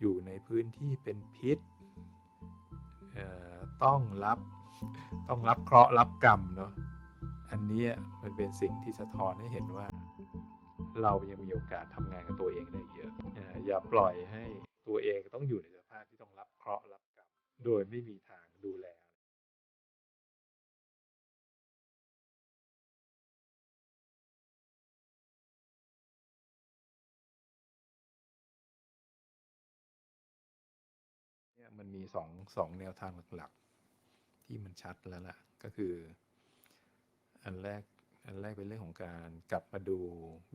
อยู่ในพื้นที่เป็นพิษต้องรับต้องรับเคราะห์รับกรรมเนาะอันนี้มันเป็นสิ่งที่สะท้อนให้เห็นว่า เรายังมีโอกาสทำงานกับตัวเองได้เยอะ อย่าปล่อยให้ตัวเองต้องอยู่ในสภาพที่ต้องรับเคราะห์รับกรรมโดยไม่มีทาง มันมีสองสองแนวทางหลักๆ ที่มันชัดแล้วล่ะ ก็คือ อันแรกอันแรกเป็นเรื่องของการกลับมาดู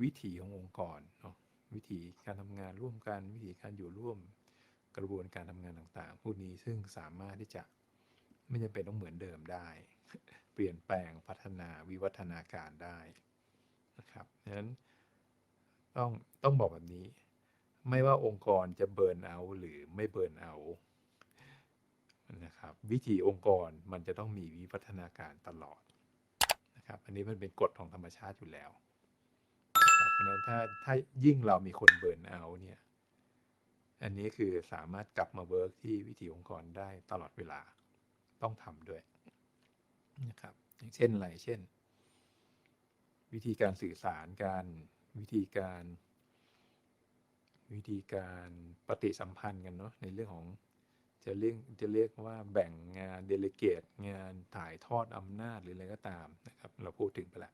วิถีขององค์กรเนาะวิธีการทำงานร่วมกัน วิธีการอยู่ร่วมกระบวนการทำงานต่างๆ พวกนี้ซึ่งสามารถที่จะไม่จำเป็นต้องเหมือนเดิมได้ เปลี่ยนแปลงพัฒนาวิวัฒนาการได้นะครับดังนั้นต้องต้องบอกแบบนี้ ไม่ว่าองค์กรจะเบิร์นเอาหรือไม่เบิร์นเอา นะครับวิธีองค์กรมันจะต้องมีวิวัฒนาการตลอดนะครับอันนี้มันเป็นกฎของธรรมชาติอยู่แล้วเพราะฉะนั้นถ้าถ้ายิ่งเรามีคนเบิร์นเอาเนี่ยอันนี้คือสามารถกลับมาเวิร์กที่วิธีองค์กรได้ตลอดเวลาต้องทำด้วยนะครับอย่างเช่นอะไรเช่น วิธีการสื่อสารการวิธีการ วิธีการปฏิสัมพันธ์กันเนาะในเรื่องของ จะเรียกจะเรียกว่าแบ่งงานเดลิเกตงานถ่ายทอดอำนาจหรืออะไรก็ตามนะครับ เราพูดถึงไปแล้ว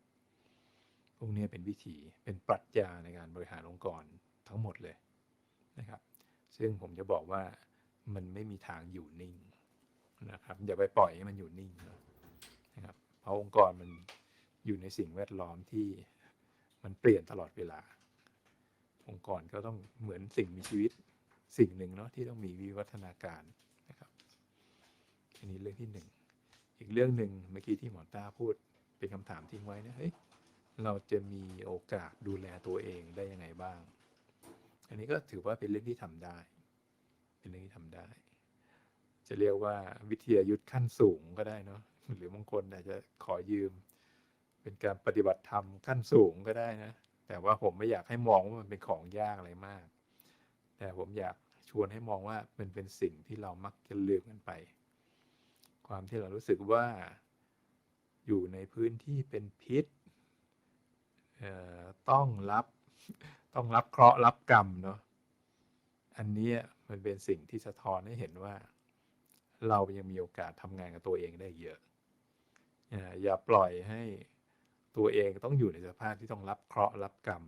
พวกนี้เป็นวิธีเป็นปรัชญาในการบริหารองค์กรทั้งหมดเลยนะครับ ซึ่งผมจะบอกว่ามันไม่มีทางอยู่นิ่งนะครับอย่าไปปล่อยให้มันอยู่นิ่งนะครับเพราะองค์กรมันอยู่ในสิ่งแวดล้อมที่มันเปลี่ยนตลอดเวลา องค์กรก็ต้องเหมือนสิ่งมีชีวิต สิ่งหนึ่งเนาะที่ต้องมีวิวัฒนาการนะครับอันนี้เรื่องที่หนึ่งอีกเรื่องหนึ่งเมื่อกี้ที่หมอต้าพูดเป็นคำถามทิ้งไว้นะเฮ้ยเราจะมีโอกาสดูแลตัวเองได้ยังไงบ้าง อันนี้ก็ถือว่าเป็นเรื่องที่ทำได้ เป็นเรื่องที่ทำได้ จะเรียกว่าวิทยายุทธขั้นสูงก็ได้เนาะหรือบางคนอาจจะขอยืม เป็นการปฏิบัติธรรมขั้นสูงก็ได้นะแต่ว่าผมไม่อยากให้มองว่ามันเป็นของยากอะไรมาก แต่ผมอยาก ชวนให้มองว่ามันเป็นสิ่งที่เรามักจะลืมกันไป ความที่เรารู้สึกว่าอยู่ในพื้นที่เป็นพิษต้องรับต้องรับเคราะห์รับกรรมเนาะอันนี้มันเป็นสิ่งที่สะท้อนให้เห็นว่า เรายังมีโอกาสทำงานกับตัวเองได้เยอะ อย่าปล่อยให้ตัวเองต้องอยู่ในสภาพที่ต้องรับเคราะห์รับกรรม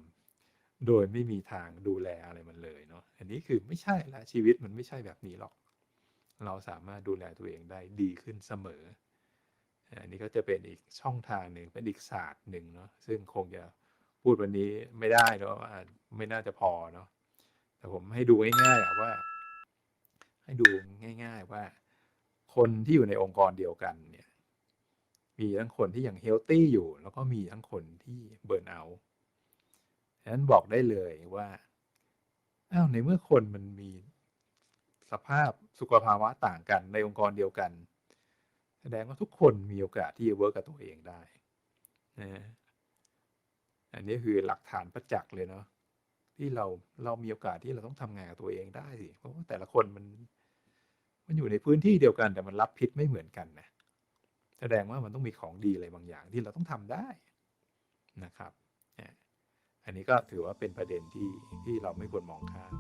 โดยไม่มีทางดูแลอะไรมันเลยเนาะอันนี้คือไม่ใช่ละชีวิตมันไม่ใช่แบบนี้หรอก เราสามารถดูแลตัวเองได้ดีขึ้นเสมอ อันนี้ก็จะเป็นอีกช่องทางหนึ่งเป็นอีกศาสตร์หนึ่งเนาะซึ่งคงจะพูดวันนี้ไม่ได้เนาะอ่าไม่น่าจะพอเนาะแต่ผมให้ดูง่ายๆว่า ให้ดูง่าย ๆว่า คนที่อยู่ในองค์กรเดียวกันเนี่ย มีทั้งคนที่ยังเฮลตี้อยู่ แล้วก็มีทั้งคนที่เบิร์นเอาท์ ฉะนั้นบอกได้เลยว่าอ้าวในเมื่อคนมันมีสภาพสุขภาวะต่างกันในองค์กรเดียวกัน แสดงว่าทุกคนมีโอกาสที่จะเวิร์กกับตัวเองได้นะอันนี้คือหลักฐานประจักษ์เลยเนาะที่เราเรามีโอกาสที่เราต้องทำงานกับตัวเองได้สิเพราะว่าแต่ละคนมันมันอยู่ในพื้นที่เดียวกัน แต่มันรับพิษไม่เหมือนกันนะแสดงว่ามันต้องมีของดีอะไรบางอย่างที่เราต้องทำได้นะครับ อันนี้ก็ถือว่าเป็นประเด็นที่ที่เราไม่ควรมองข้าม